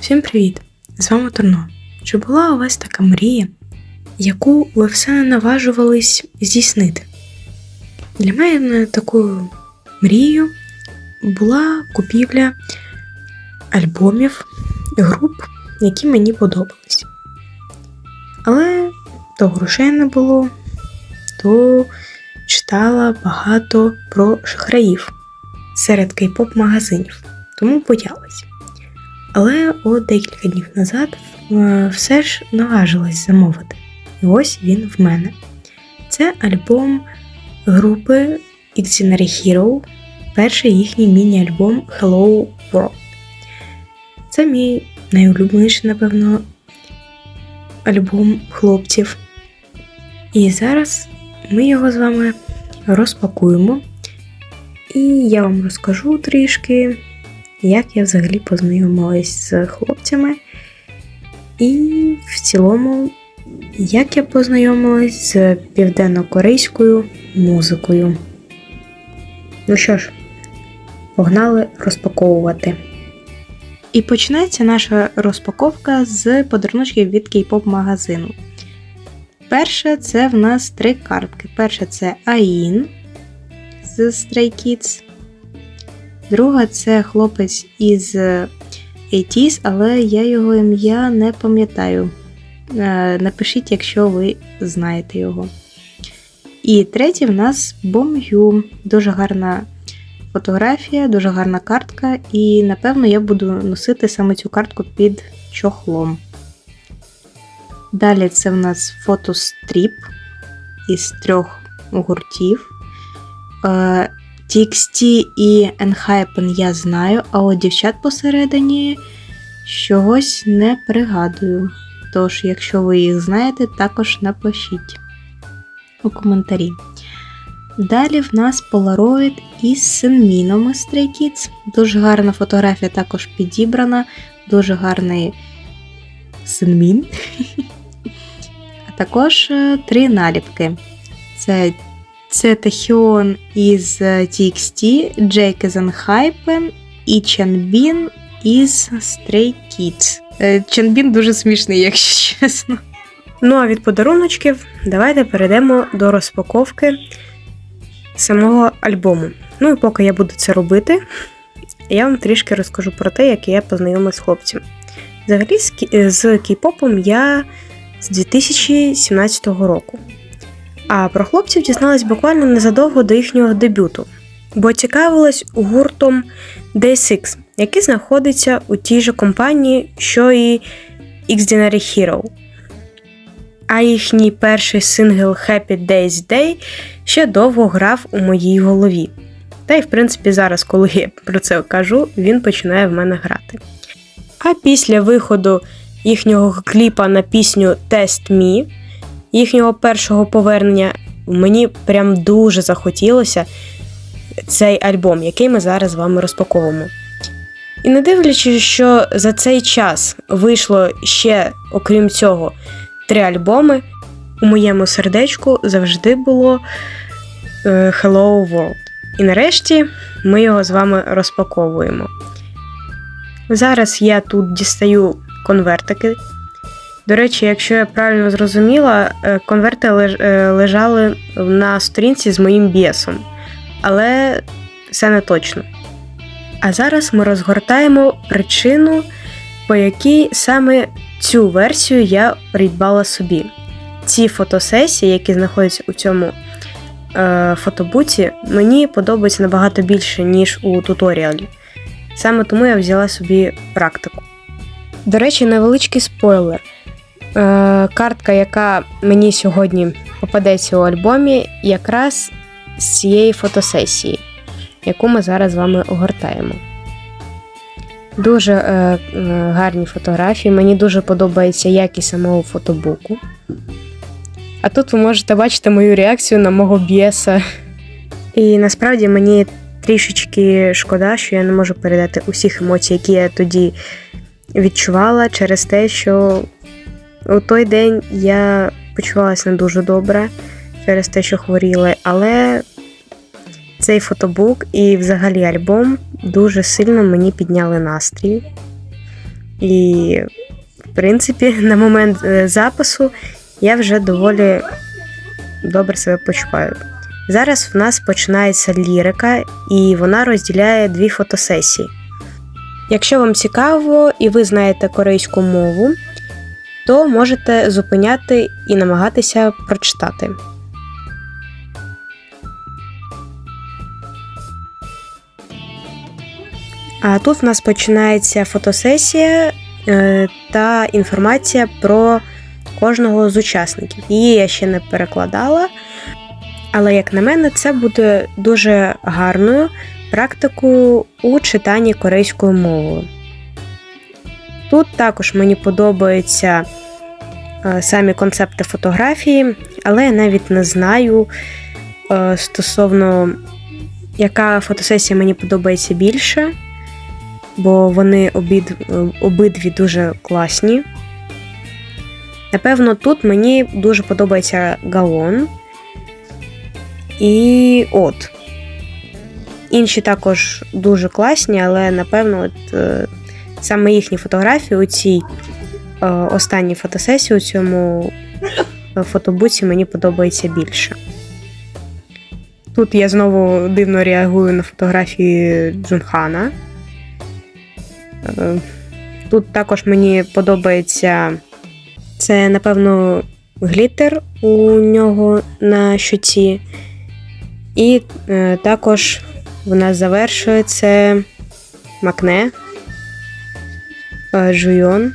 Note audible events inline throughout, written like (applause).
Всім привіт! З вами Турно. Чи була у вас така мрія, яку ви все наважувались здійснити? Для мене такою мрією була купівля альбомів груп, які мені подобались. Але то грошей не було, то читала багато про шахраїв серед кей-поп магазинів, тому боялась. Але от декілька днів назад е, все ж наважилась замовити. І ось він в мене. Це альбом групи Dictionary Hero, перший їхній міні-альбом Hello World. Це мій найулюбленіший, напевно, альбом хлопців. І зараз ми його з вами розпакуємо. І я вам розкажу трішки, як я взагалі познайомилась з хлопцями. І в цілому, як я познайомилась з південно-корейською музикою. Ну що ж, погнали розпаковувати. І почнеться наша розпаковка з подарунків від кей-поп магазину. Перше, це в нас три картки. Перша це Аїн з Stray Kids. Друга це хлопець із 80s, але я його ім'я не пам'ятаю. Е, Напишіть, якщо ви знаєте його. І третє в нас Бом'ю. Дуже гарна фотографія, дуже гарна картка, і напевно я буду носити саме цю картку під чохлом. Далі це в нас фотостріп із трьох гуртів. TXT і Enhypen я знаю, а от дівчат посередині чогось не пригадую. Тож, якщо ви їх знаєте, також напишіть у коментарі. Далі в нас Polaroid із Синміном із Stray Kids. Дуже гарна фотографія також підібрана, дуже гарний Синмін. (laughs) А також е, три наліпки. Це це Тахіон із е, TXT, Джейк із Enhypen і Чанбін із Stray Kids. Е, Чанбін дуже смішний, (laughs) якщо чесно. Ну а від подаруночків давайте перейдемо до розпаковки самого альбому. Ну і поки я буду це робити, я вам трішки розкажу про те, як я познайомилася з хлопцем. Взагалі, з кей-попом я з 2017 року. А про хлопців дізналась буквально незадовго до їхнього дебюту, бо цікавилась гуртом Day6, який знаходиться у тій же компанії, що і Xdinary Hero. А їхній перший сингл Happy Days Day ще довго грав у моїй голові. Та й, в принципі, зараз, коли я про це кажу, він починає в мене грати. А після виходу їхнього кліпа на пісню Test Me, їхнього першого повернення, мені прям дуже захотілося цей альбом, який ми зараз з вами розпаковуємо. І не дивлячись, що за цей час вийшло ще, окрім цього, три альбоми, у моєму сердечку завжди було е, Hello World. І нарешті ми його з вами розпаковуємо. Зараз я тут дістаю конвертики. До речі, якщо я правильно зрозуміла, е, конверти е, лежали на сторінці з моїм бієсом. Але це не точно. А зараз ми розгортаємо причину, по якій саме цю версію я придбала собі. Ці фотосесії, які знаходяться у цьому е, фотобуці, мені подобаються набагато більше, ніж у туторіалі. Саме тому я взяла собі практику. До речі, невеличкий спойлер. Е, картка, яка мені сьогодні попадеться у альбомі, якраз з цієї фотосесії, яку ми зараз з вами огортаємо. Дуже е, е, гарні фотографії. Мені дуже подобається якість самого фотобуку. А тут ви можете бачити мою реакцію на мого б'єса. І насправді мені трішечки шкода, що я не можу передати усіх емоцій, які я тоді відчувала через те, що у той день я почувалася не дуже добре через те, що хворіла, але цей фотобук і взагалі альбом дуже сильно мені підняли настрій. І, в принципі, (laughs) на момент е, запису я вже доволі добре себе почуваю. Зараз в нас починається лірика, і вона розділяє дві фотосесії. Якщо вам цікаво і ви знаєте корейську мову, то можете зупиняти і намагатися прочитати. А тут в нас починається фотосесія е, та інформація про кожного з учасників. Її я ще не перекладала, але, як на мене, це буде дуже гарною практикою у читанні корейською мовою. Тут також мені подобаються е, самі концепти фотографії, але я навіть не знаю е, стосовно, яка фотосесія мені подобається більше, бо вони обід, обидві дуже класні. Напевно, тут мені дуже подобається галон і от. Інші також дуже класні, але напевно, от, е, саме їхні фотографії у цій е, останній фотосесії у цьому е, фотобуці мені подобається більше. Тут я знову дивно реагую на фотографії Джунхана. Е, Тут також мені подобається це, напевно, глітер у нього на щоці. І е, також в нас завершує це Макне, Жуйон.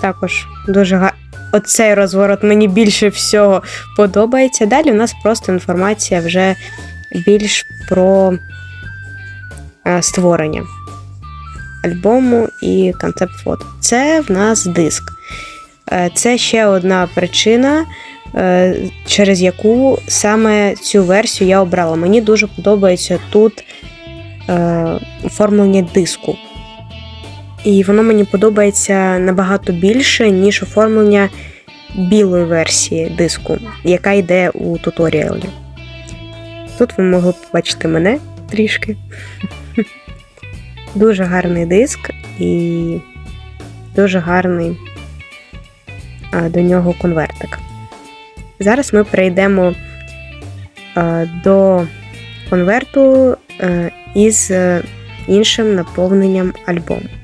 Також дуже га... Оцей розворот мені більше всього подобається. Далі у нас просто інформація вже більш про е, створення альбому і концепт фото. Це в нас диск. Е, Це ще одна причина, е, через яку саме цю версію я обрала. Мені дуже подобається тут е, оформлення диску. І воно мені подобається набагато більше, ніж оформлення білої версії диску, яка йде у туторіалі. Тут ви могли побачити мене трішки. (laughs) Дуже гарний диск і дуже гарний до нього конвертик. Зараз ми перейдемо до конверту із е, іншим наповненням альбому.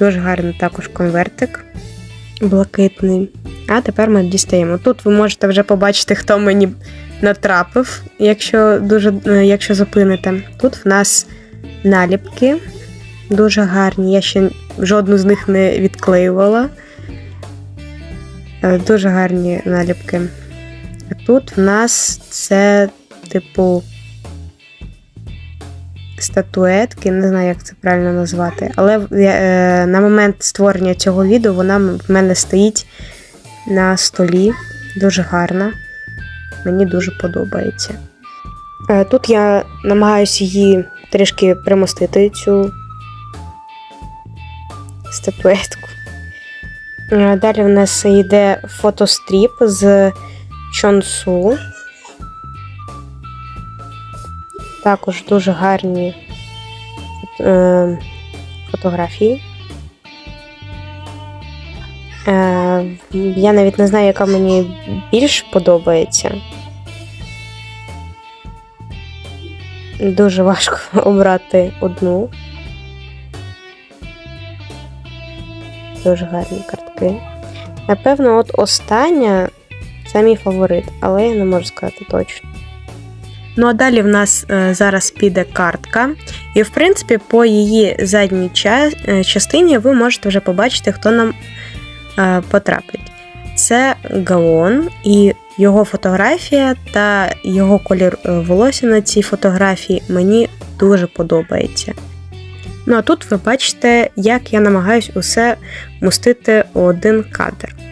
Дуже гарний також конвертик блакитний. А тепер ми дістаємо. Тут ви можете вже побачити, хто мені натрапив, якщо дуже, е, якщо зупините. Тут в нас наліпки дуже гарні. Я ще жодну з них не відклеювала. Е, Дуже гарні наліпки. Тут в нас це, типу, статуетки, не знаю, як це правильно назвати. Але е, на момент створення цього відео вона в мене стоїть на столі. Дуже гарна. Мені дуже подобається. Е, Тут я намагаюся її трішки примостити цю статуетку. Е, Далі в нас йде фотостріп з Чонсу. Також дуже гарні е, фотографії. Е, я навіть не знаю, яка мені більш подобається. Дуже важко (laughs) обрати одну. Дуже гарні картки. Напевно, от остання це мій фаворит, але я не можу сказати точно. Ну а далі в нас е, зараз піде картка. І, в принципі, по її задній е, частині ви можете вже побачити, хто нам е, потрапить. Це Гаон і його фотографія та його колір волосся на цій фотографії мені дуже подобається. Ну а тут ви бачите, як я намагаюсь усе мустити у один кадр.